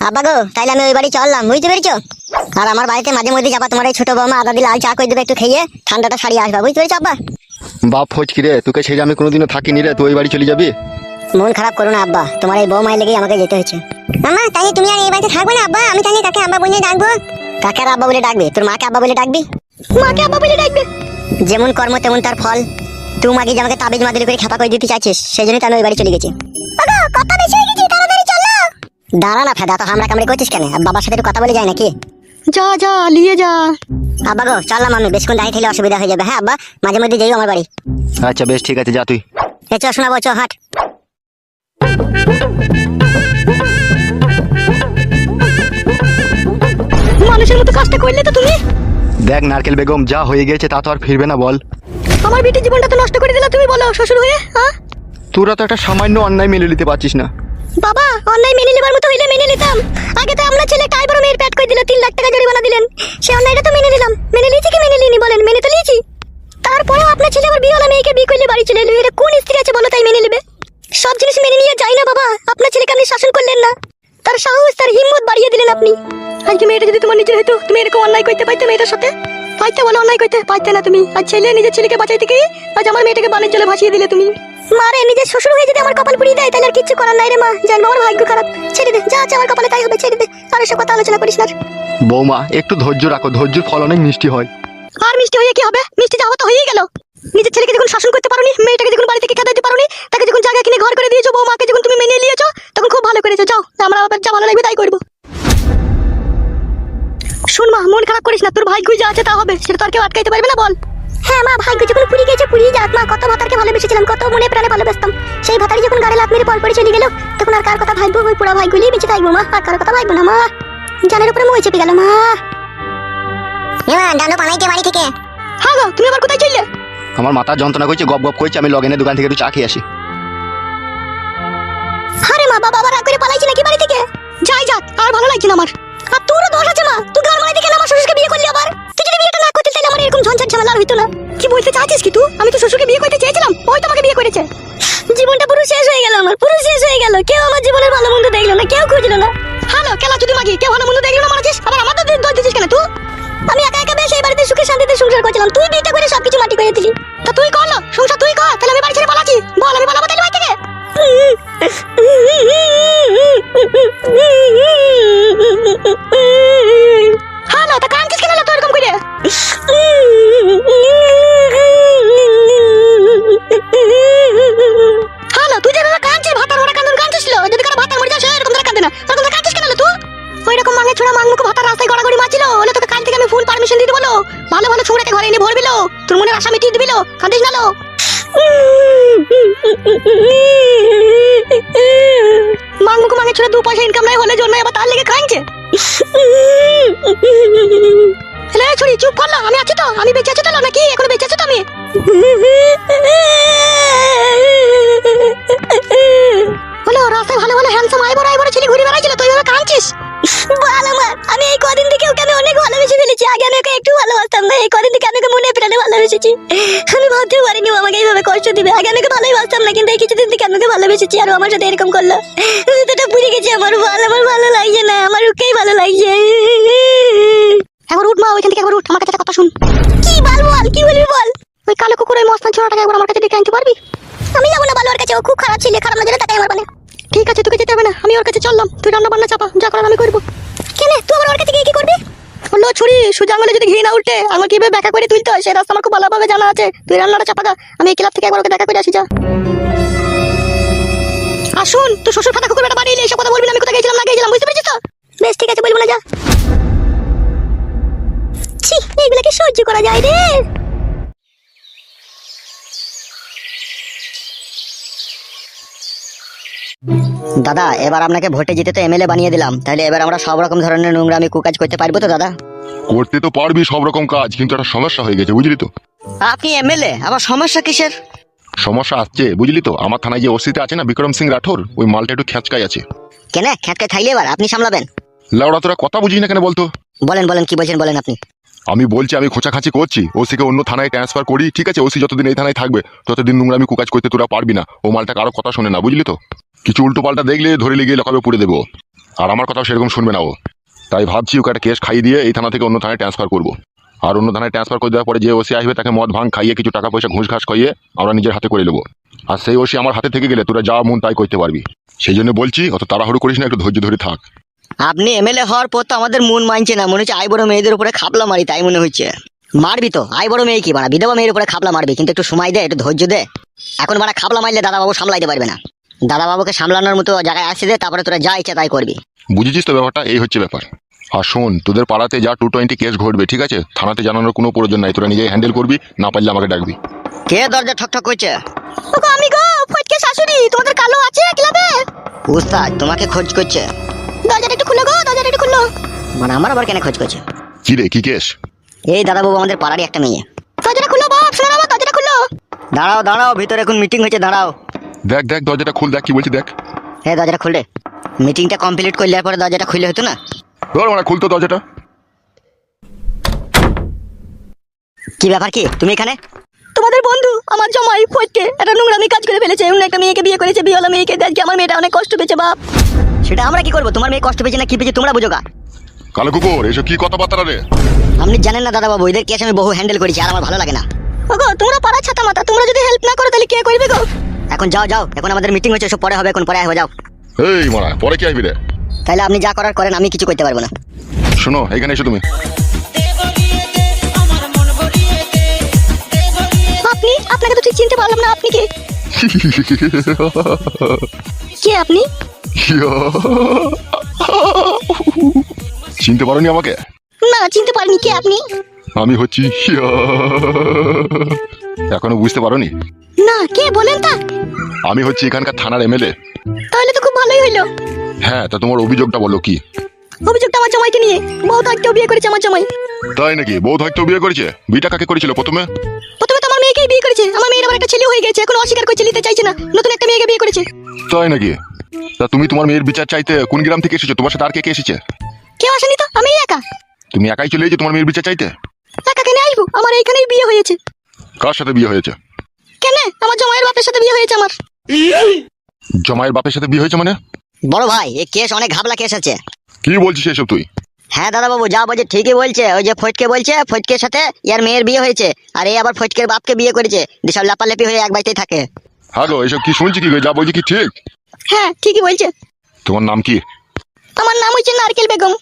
আব্বা গো তাইলে আমি ওই বাড়ি চললাম বুঝতে পেরেছ? আর আমার বাড়িতে মাঝে মধ্যে যাবা তোমার এই ছোট বৌমা আদা দিলে লাল চা করে দেবে একটু খেয়ে ঠান্ডাটা সারিয়ে আসবা বুঝতে পেরেছ আব্বা? বাপ ফচকি রে তোকে ছেড়ে আমি কোনোদিনও থাকিনি রে তুই ওই বাড়ি চলে যাবি? মন খারাপ করো না আব্বা তোমার এই বৌমায় লেগেই আমাকে যেতে হচ্ছে মামা তাই তুমি আর এই বাড়িতে থাকবে না আব্বা? আমি তাহলে কাকে আব্বা বলে ডাকবো? কাকে আর আব্বা বলে ডাকবে? তোর মাকে আব্বা বলে ডাকবি? মাকে আব্বা বলে ডাকবে। যেমন কর্ম তেমন তার ফল। তুই মাকে যে আমাকে তাবিজ মাদুরি করে খাপা করে দিতে চাইছিস সেই জন্যই তো আমি ওই বাড়ি চলে গেছি। কথা বেশি হয়ে গেছি। দাঁড়া না ফেদা তো হামরা কামড়ে করছিস কেন? বাবার সাথে একটু কথা বলে যায় নাকি? যা যা নিয়ে যা। আব্বা গো চললাম আমি বেশক্ষণ দাঁড়িয়ে থাকলে অসুবিধা হয়ে যাবে। হ্যাঁ আব্বা মাঝে মধ্যে যাইও আমার বাড়ি। আচ্ছা বেশ ঠিক আছে যা তুই। এ চ শোনাবো চ হাট। মানুষের মতো কাজটা করলে তো তুমি? দেখ নারকেল বেগম যা হয়ে গেছে তা তো আর ফিরবে না বল। আমার বেটির জীবনটা তো নষ্ট করে দিলা তুমি বলো শ্বশুর হয়ে হ্যাঁ? তোরা তো একটা সামান্য অন্যায় মেনে নিতে পারছিস না। বাবা, অন্যায় মেনে নেবার মতো হইলে মেনে নিতাম। আগে তো আমরা ছেলে কাই বড় মেয়ের প্যাট করে দিল, তিন লাখ টাকা জরিমানা দিলেন। সে অন্যায়টা তো মেনে নিলাম। মেনে নিয়েছি কি মেনে নিনি বলেন? মেনে তো নিয়েছি। তারপরেও আপনার ছেলে আবার বিয়েওয়ালা মেয়েকে বিয়ে করলে বাড়ি চলে এলো। এটা কোন স্ত্রী আছে বলো তাই মেনে নেবে? সব জিনিস মেনে নিয়ে যাই না বাবা। আপনার ছেলেকে আপনি শাসন করলেন না। তার সাহস, তার হিম্মত বাড়িয়ে দিলেন আপনি। আজকে মেয়েটা যদি তোমার নিজের হতো তুমি এরকম অন্যায় করতে পাইতে মেয়েটার সাথে? পাইতে বলে, অন্যায় করতে পাইতে না তুমি। আর ছেলে নিজের ছেলেকে বাঁচাইতে গিয়ে আজ আমার মেয়েটাকে বানের জলে ভাসিয়ে দিলে তুমি। মারে নিজের শ্বশুর হয়ে যদি আমার কপাল পুড়িয়ে দেয় তাহলে আর কিচ্ছু করার নাই রে মা। জানব আমার ভাগ্য খারাপ। ছেড়ে দে যা আছে আমার কপালে তাই হবে ছেড়ে দে। আর এসব কথা আলোচনা করিস না। বৌমা একটু ধৈর্য রাখো ধৈর্যের ফল অনেক মিষ্টি হয়। আর মিষ্টি হয়ে কি হবে? মিষ্টি যাওয়া তো হয়েই গেল। নিজের ছেলেকে যখন শাসন করতে পারোনি মেয়েটাকে যখন বাড়ি থেকে খেতে দিতে পারোনি তাকে যখন জায়গা কিনে ঘর করে দিয়েছ বৌমাকে যখন তুমি মেনে নিয়েছো তখন খুব ভালো করেছ। যাও আমরা আবার যা ভালো লাগবে তাই করব। শোন মা মন খারাপ করিস না তোর ভাই যা আছে তা হবে সেটা তো আর কেউ আটকাইতে পারবে না বল। হ্যাঁ মা ভাগ্য যখন পুরি গেছে পুরিয়ে যাক মা কত ভাতারকে ভালোবেসেছিলাম কত মনে প্রাণে ভালোবাসতাম। সেই ভাতারি যখন গাড়ি লাভ মেরে পর পরে চলে গেল তখন আর কার কথা ভাববো ওই পুরা ভাইগুলিই বেঁচে থাকব মা আর কার কথা ভাববো না মা। জানের উপরে মই চেপে গেল মা। এমা ডালো পালাইতে বাড়ি থেকে। হ্যাঁ গো তুমি আবার কোথায় চললে? আমার মাথা যন্ত্রণা করছে গপ গপ করছে আমি লগেনের দোকান থেকে একটু চা খেয়ে আসি। আরে মা বাবা আবার রাগ করে পালাইছি নাকি বাড়ি থেকে? যাই যাক আর ভালো লাগছে না আমার। আর তোরও দোষ আছে মা তুই গান মারাইতে গেলে আমার শ্বশুরকে বিয়ে করলি আবার। তুই যদি বিয়েটা না করতে তাহলে আমার এরকম ঝঞ্ঝাট ঝামেলা হইতো না। কি বলতে চাইছিস কি তুই? আমি তো শ্বশুরকে বিয়ে করতে চেয়েছিলাম ওই তোমাকে বিয়ে করেছে। জীবনটা পুরো শেষ হয়ে গেল আমার পুরো শেষ হয়ে গেল। কেউ আমার জীবনের ভালো মন্দ দেখল না কেউ খুঁজলো না। হ্যালো কেলা যদি মাগি কেউ ভালো মন্দ দেখল না মারাছিস আবার আমার তো দোষ দিছিস কেন তুই? আমি একা একা বেশ এই বাড়িতে সুখে শান্তিতে সংসার করছিলাম। তুই বিয়েটা করে সবকিছু মাটি করে দিলি। তা তুই করল সংসার তুই কর তাহলে আমি বাড়ি ছেড়ে পালাচ্ছি। বল আমি পালাবো তাহলে বাড়ি থেকে? ছোড়াকে ঘরে তোর মনের আশা মিটিয়ে দিবিলো? কাঁদিস না লো। মাংমুখ মাঙে ছোড়া দু পয়সা ইনকাম নাই হলে জন্য আবার তার লেগে খাইছে? হ্যালো ছড়ি চুপ করল আমি আছি তো, আমি বেঁচে আছি তো নাকি? এখনও বেঁচে আছি তো আমি? হলো রাস্তায় ভালো ভালো হ্যান্ডসাম আই বড় আই ছেলে, ঘুরে বেড়াইছিল তুই ওরা কাঁদছিস? ভালো মা আমি এই কদিন থেকে ওকে আমি অনেক ভালোবেসে ফেলেছি। আগে আমি ওকে একটু ভালোবাসতাম না। এই কদিন থেকে আমি ওকে মনে প্রাণে ভালোবেসেছি। আমি ভাবতেও পারিনি ও আমাকে এইভাবে কষ্ট দিবে। আগে আমি ওকে ভালোই বাসতাম না, কিন্তু এই কিছুদিন থেকে আমি ওকে ভালোবেসেছি আর আমার সাথে এরকম করল। ভিতরটা পুড়ে গেছে আমার। ভালো আমার ভালো লাগছে না। আমার ওকেই ভালো লাগছে। একবার উঠ মা, ওইখান থেকে একবার উঠ। আমার কাছে কথা শুন। কি বল বল? কি বলবি বল? ওই কালো কুকুর ওই মস্তান ছোড়াটাকে একবার আমার কাছে ডেকে আনতে পারবি? আমি যাব না ভালো ওর কাছে। ও খুব খারাপ ছিল, খারাপ নজরে তাকাই আমার মানে ঠিক আছে, তোকে যেতে হবে না। আমি ওর কাছে চললাম। তুই রান্না বান্না চাপা। যা করার আমি করব। কেন, তুই আবার ওর কাছে গিয়ে কি করবি? বলল ছুরি সুজা আঙুলে যদি ঘি না উঠে আমার কীভাবে দেখা করে তুলতে হয়? সেই রাস্তা আমার খুব ভালোভাবে জানা আছে। তুই রান্নাটা চাপা গা আমি এই ক্লাব থেকে একবার ওকে দেখা করে আসি, যা। আসুন তুই শ্বশুর ফাটা কুকুর বাড়ি এলে এসব কথা বলবি না। আমি কোথায় গেছিলাম না গেছিলাম বুঝতে পেরেছিস তো? বেশ, ঠিক আছে, বলব না, যা। ছি এইগুলোকে সহ্য করা যায় রে? দাদা এবার আপনাকে ভোটে জিতে তো এমএলএ বানিয়ে দিলাম। তাহলে এবার আমরা সব রকম ধরনের নোংরা আমি কুকাজ করতে পারব তো দাদা? করতে তো পারবি সব রকম কাজ কিন্তু একটা সমস্যা হয়ে গেছে বুঝলি তো? আপনি এমএলএ? আবার সমস্যা কিসের? সমস্যা আসছে বুঝলি তো? আমার থানায় যে ওসিতে আছে না বিক্রম সিং রাঠোর ওই মালটা একটু খেঁচকাই আছে। কেন? খ্যাটকে থাইলে এবার আপনি সামলাবেন? লাউড়া তোরা কথা বুঝিস না কেন বলতো? বলেন বলেন কি বলছেন বলেন আপনি? আমি বলছি, আমি খোঁচাখাঁচি করছি। ওসিকে অন্য থানায় ট্রান্সফার করি। ঠিক আছে, ওসি যতদিন এই থানায় থাকবে, ততদিন নোংরা আমি কুকাজ করতে তোরা পারবি না। ও মালটা কারও কথা শোনে না, বুঝলি তো? কিছু উল্টো পাল্টা দেখলে ধরে লিগিয়ে লকাবে পুড়ে দেবো। আর আমার কথাও সেরকম শুনবে না ও। তাই ভাবছি ওকে একটা কেস খাইয়ে দিয়ে এই থানা থেকে অন্য থানায় ট্রান্সফার করব। আর অন্য থানায় ট্রান্সফার করে দেওয়ার পরে যে ওসি আসবে, তাকে মদ ভাঙ খাইয়ে কিছু টাকা পয়সা ঘুষ ঘাস খাইয়ে আমরা নিজের হাতে করে নেব। আর সেই ওসি আমার হাতে থেকে গেলে তোরা যা মন তাই করতে পারবি। সেই জন্য বলছি, অত তাড়াহুড়ো করিস না, একটু ধৈর্য ধরে থাক। আপনি এমএলএ হওয়ার পর তো আমাদের মন মানছে না। মনে হচ্ছে আই বড় মেয়েদের উপরে খাপলা মারি তাই মনে হচ্ছে। মারবি তো। আই বড় মেয়ে কি? বাড়া বিধবা মেয়ের উপরে খাপলা মারবি কিন্তু একটু সময় দে একটু ধৈর্য দে। এখন বাড়া খাপলা মারলে দাদাবাবু সামলাইতে পারবে না। দাদাবাবুকে সামলানোর মতো জায়গায় আসে দে তারপরে তোরা যা ইচ্ছা তাই করবি। বুঝেছিস তো ব্যাপারটা? এই হচ্ছে ব্যাপার। আর শোন তোদের পাড়াতে যা টু টোয়েন্টি কেস ঘটবে ঠিক আছে? থানাতে জানানোর কোনো প্রয়োজন নাই। তোরা নিজেই হ্যান্ডেল করবি না পারলে আমাকে ডাকবি। কে দরজা ঠক ঠক করছে? আমি গো ফটকে শাশুড়ি তোমাদের কালো আছে ক্লাবে? উস্তাদ তোমাকে খোঁজ করছে। দরজাটা একটু খুলো গো দরজাটা একটু খুলো। মানে আমার আবার কেন খোঁজ করছে? কি রে কি কেস? এই দাদাবাবু আমাদের পাড়ারই একটা মেয়ে। দরজাটা খুলো বাপ শোনো বাবা দরজাটা খুলো। দাঁড়াও দাঁড়াও ভিতরে এখন মিটিং হয়েছে দাঁড়াও। দেখ দেখ দরজাটা খুল দেখ কি বলছি দেখ। হ্যাঁ দরজাটা খুলে মিটিংটা কমপ্লিট করলে পরে দরজাটা খুলে হতো না? ধর মানে খুলতো দরজাটা। কি ব্যাপার কি? তুমি এখানে? তোমাদের বন্ধু আমার জমাই ফটকে একটা নোংরামি কাজ করে ফেলেছে। অন্য একটা মেয়েকে বিয়ে করেছে বিয়েওয়ালা মেয়েকে। দেখে আমার মেয়েটা অনেক কষ্ট পেয়েছে বাপ। সেটা আমরা কি করব? তোমার মেয়ে কষ্ট পেয়েছে না কি পেয়েছে তোমরা বুঝো গা কালো কুকুর এসব কি কথাবার্তা রে? আপনি জানেন না দাদা বাবু এদের কেস আমি বহু হ্যান্ডেল করেছি আর আমার ভালো লাগে না। ওগো তোমরা পাড়া ছাতা মাতা তোমরা যদি হেল্প না করো তাহলে কে করবে গো? এখন যাও যাও এখন আমাদের মিটিং হচ্ছে সব পরে হবে এখন পরে আসবে যাও। এই মারা পরে কি আসবি রে? তাহলে আপনি যা করার করেন আমি কিছু করতে পারব না। শোনো এখানে এসো তুমি। আপনি? আপনাকে তো ঠিক চিনতে পারলাম না আপনি কে? কে আপনি? চিনতে পারোনি আমাকে? না চিনতে পারিনি। কে আপনি? আমি হচ্ছি এখনও বুঝতে পারোনি? না কে? বলেন তা। আমি হচ্ছি এখানকার থানার এমএলএ। তাহলে তো খুব ভালোই হইল হ্যাঁ তা তোমার অভিযোগটা বলো কি? অভিযোগটা আমার জামাইকে নিয়ে। বউ থাকতেও বিয়ে করেছে আমার জামাই। তাই নাকি? বউ হয়তো বিয়ে করেছে? বিটা কাকে করেছিল প্রথমে? প্রথমে তো আমার মেয়েকেই বিয়ে করেছে। আমার মেয়ের আবার একটা ছেলে হয়ে গেছে। এখন অস্বীকার করছে নিতে চাইছে না। নতুন একটা মেয়েকে বিয়ে করেছে। তাই নাকি? তা তুমি তোমার মেয়ের বিচার চাইতে কোন গ্রাম থেকে এসেছ? তোমার সাথে আর কে কে এসেছে? কেউ আসেনি তো? আমি একা। তুমি একাই চলে এসেছ তোমার মেয়ের বিচার চাইতে? একা কেন আসব? আমার এইখানেই বিয়ে হয়েছে। কার সাথে বিয়ে হয়েছে? কেন? আমার জামাইয়ের বাপের সাথে বিয়ে হয়েছে আমার। জমায়ের বাপের সাথে বিয়ে হয়েছে মানে? বড় ভাই এই কেস অনেক ঘাবলা কেস আছে। কি বলছিস এসব তুই? হ্যাঁ দাদা বাবু যা বলছে ঠিকই বলছে। ওই যে ফটকে বলছে ফটকের সাথে ইয়ার মেয়ের বিয়ে হয়েছে। আর এই আবার ফটকের বাপকে বিয়ে করেছে। যেসব লাপালাপি হয়ে এক বাড়িতেই থাকে। হ্যাঁ গো এসব কি শুনছি কি গো? যা বলছি কি ঠিক? হ্যাঁ ঠিকই বলছে। তোমার নাম কি? আমার নাম হচ্ছে নারকেল বেগম।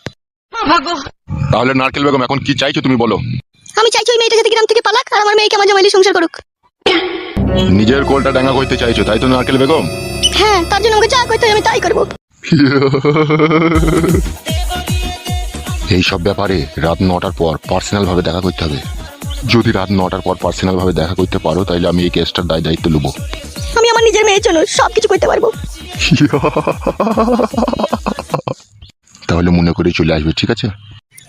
তাহলে নারকেল বেগম এখন কি চাইছো তুমি বলো? আমি চাইছি ওই মেয়েটা যাতে গ্রাম থেকে পালাক আর আমার মেয়েকে আমার জামাইলি সংসার করুক। নিজের কোলটা ডাঙ্গা করতে চাইছো তাই তো নারকেল বেগম? হ্যাঁ তার জন্য আমাকে যা করতে হয় আমি তাই করব। এই সব ব্যাপারে রাত নটার পর পার্সোনাল ভাবে দেখা করতে হবে। যদি রাত নটার পর পার্সোনাল ভাবে দেখা করতে পারো তাহলে আমি এই কেসটার দায় দায়িত্ব নেব আমি আমার নিজের মেয়ের জন্য সব কিছু করতে পারব। তাহলে মনে করে চলে আসবে ঠিক আছে?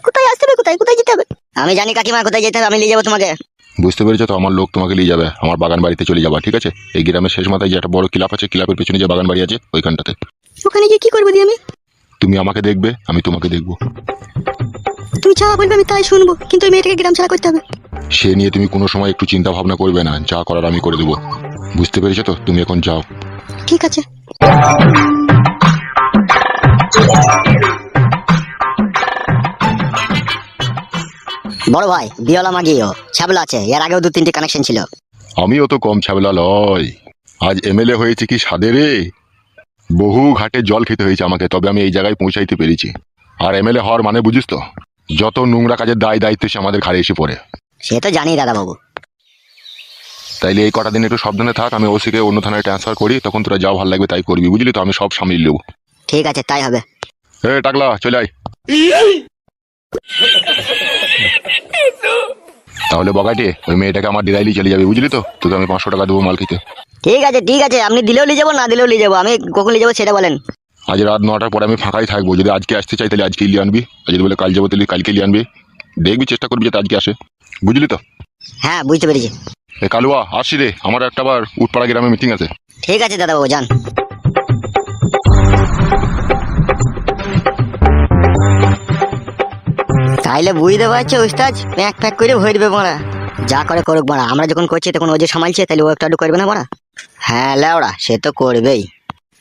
কোথায় আসতে হবে কোথায় কোথায় যেতে হবে? আমি জানি কাকিমা কোথায় যেতে হবে আমি নিয়ে যাব তোমাকে। বুঝতে পেরেছ তো আমার লোক তোমাকে নিয়ে যাবে আমার বাগান বাড়িতে চলে যাবা ঠিক আছে? এই গ্রামের শেষ মাথায় যে একটা বড় ক্লাব আছে ক্লাবের পেছনে যে বাগান বাড়ি আছে ওইখানটাতে। ওখানে গিয়ে কি করব দিয়ে আমি? তুমি আমাকে দেখবে আমি তোমাকে দেখব। তুমি যা বলবে আমি তাই শুনব কিন্তু ওই মেয়েটাকে গ্রাম ছাড়া করতে হবে। সে নিয়ে তুমি কোনো সময় একটু চিন্তা ভাবনা করবে না যা করার আমি করে দেবো। বুঝতে পেরেছ তো তুমি এখন যাও। ঠিক আছে। বড় ভাই বিয়লা মাগিও ছাবলা আছে এর আগেও দু তিনটে কানেকশন ছিল। আমিও তো কম ছাবলা লয়। আজ এমএলএ হয়েছে কি সাদে রে? বহু ঘাটে জল খেতে হয়েছে আমাকে তবে আমি এই জায়গায় পৌঁছাইতে পেরেছি। আর এমএলএ হওয়ার মানে বুঝিস তো? যত নোংরা কাজের দায় দায়িত্ব সে আমাদের ঘাড়ে এসে পড়ে। সে তো জানি দাদা বাবু তাইলে এই কটা দিন একটু সাবধানে থাক আমি ওসিকে অন্য থানায় ট্রান্সফার করি তখন তোরা যাও ভালো লাগবে তাই করবি বুঝলি তো? আমি সব সামলিয়ে নেব। ঠিক আছে তাই হবে। এ টাকলা চলে আয়। তাহলে বগাটে ওই মেয়েটাকে আমার ডিরাইলি চলে যাবে বুঝলি তো? তোকে আমি পাঁচশো টাকা দেবো মাল খেতে। ঠিক আছে ঠিক আছে আপনি দিলেও নিয়ে যাব না দিলেও নিয়ে যাব আমি কখন নিয়ে যাব সেটা বলেন। আজ রাত নটার পরে আমি ফাঁকাই থাকব যদি আজকে আসতে চাই তাহলে আজকে নিয়ে আনবি আর যদি বলে কাল যাব তাহলে কালকে নিয়ে আনবি। দেখবি চেষ্টা করবি যাতে আজকে আসে বুঝলি তো? হ্যাঁ বুঝতে পেরেছি। কালুয়া আসি রে। আমার একটা বার উঠপাড়া গ্রামে মিটিং আছে। ঠিক আছে দাদা বাবু যান। তাইলে বুঝতে পারছ উস্তাজ প্যাক প্যাক করে ভরে দেবে মারা যা করে করুক মারা আমরা যখন করছি, তখন ও যে সামালছে তাহলে ও একটু করবে না মারা হ্যাঁ লেওড়া, সে তো করবেই।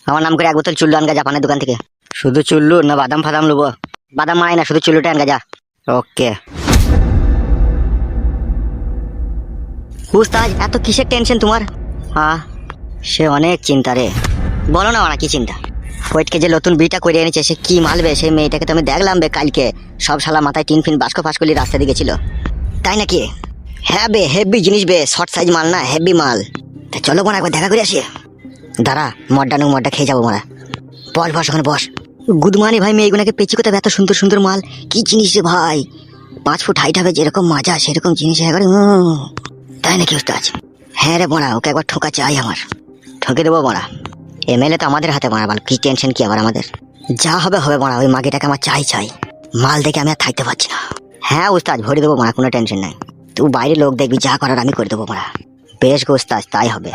আমার নাম করে এক বোতল চুল্লু আনগা জাপানের দোকান থেকে। শুধু চুল্লু না বাদাম ফাদাম লুবো। বাদাম মারাই না, শুধু চুল্লুটা আনগা যা। ওকে। উস্তাদ এত কিসের টেনশন তোমার? হ্যাঁ সে অনেক চিন্তা রে। বলো না ওরা কি চিন্তা। ওইটকে যে নতুন বিটা করে এনেছে, সে কি মালবে? সেই মেয়েটাকে তো আমি দেখলাম বে কালকে। সব শালা মাথায় তিন ফিন বাস্কো ফাস্কলি রাস্তা দিকে ছিল। তাই নাকি? হ্যাঁ বে হেভি জিনিস বে শর্ট সাইজ মাল না হেভি মাল। তা চলো বোন একবার দেখা করে আসি। দাঁড়া, মড্ডা নুক মড্ডা খেয়ে যাব মোরা। বস বস, ওখানে বস। গুদমানি ভাই মেয়েগুলোকে পেঁচি কোথায়? এত সুন্দর সুন্দর মাল। কি জিনিস রে ভাই? পাঁচ ফুট হাইট হবে, যেরকম মাজা, সেরকম জিনিস একবারে উম। তাই নাকি উস্তাদ হ্যাঁ রে বোনা ওকে একবার ঠোকা চাই আমার। ঠকে দেবো বোনা এমএলএ তো আমাদের হাতে মারা বল কি টেনশন কি আবার আমাদের? যা হবে হবে বোনা ওই মাগিটাকে আমার চাই চাই। মাল দেখে আমি আর থাকতে পারছি না। হ্যাঁ উস্তাদ, ভরে দেবো মারা কোনো টেনশন নাই। তুই বাইরে লোক দেখবি, যা করার আমি করে দেবো বোনা বেশ গো উস্তাদ, তাই হবে।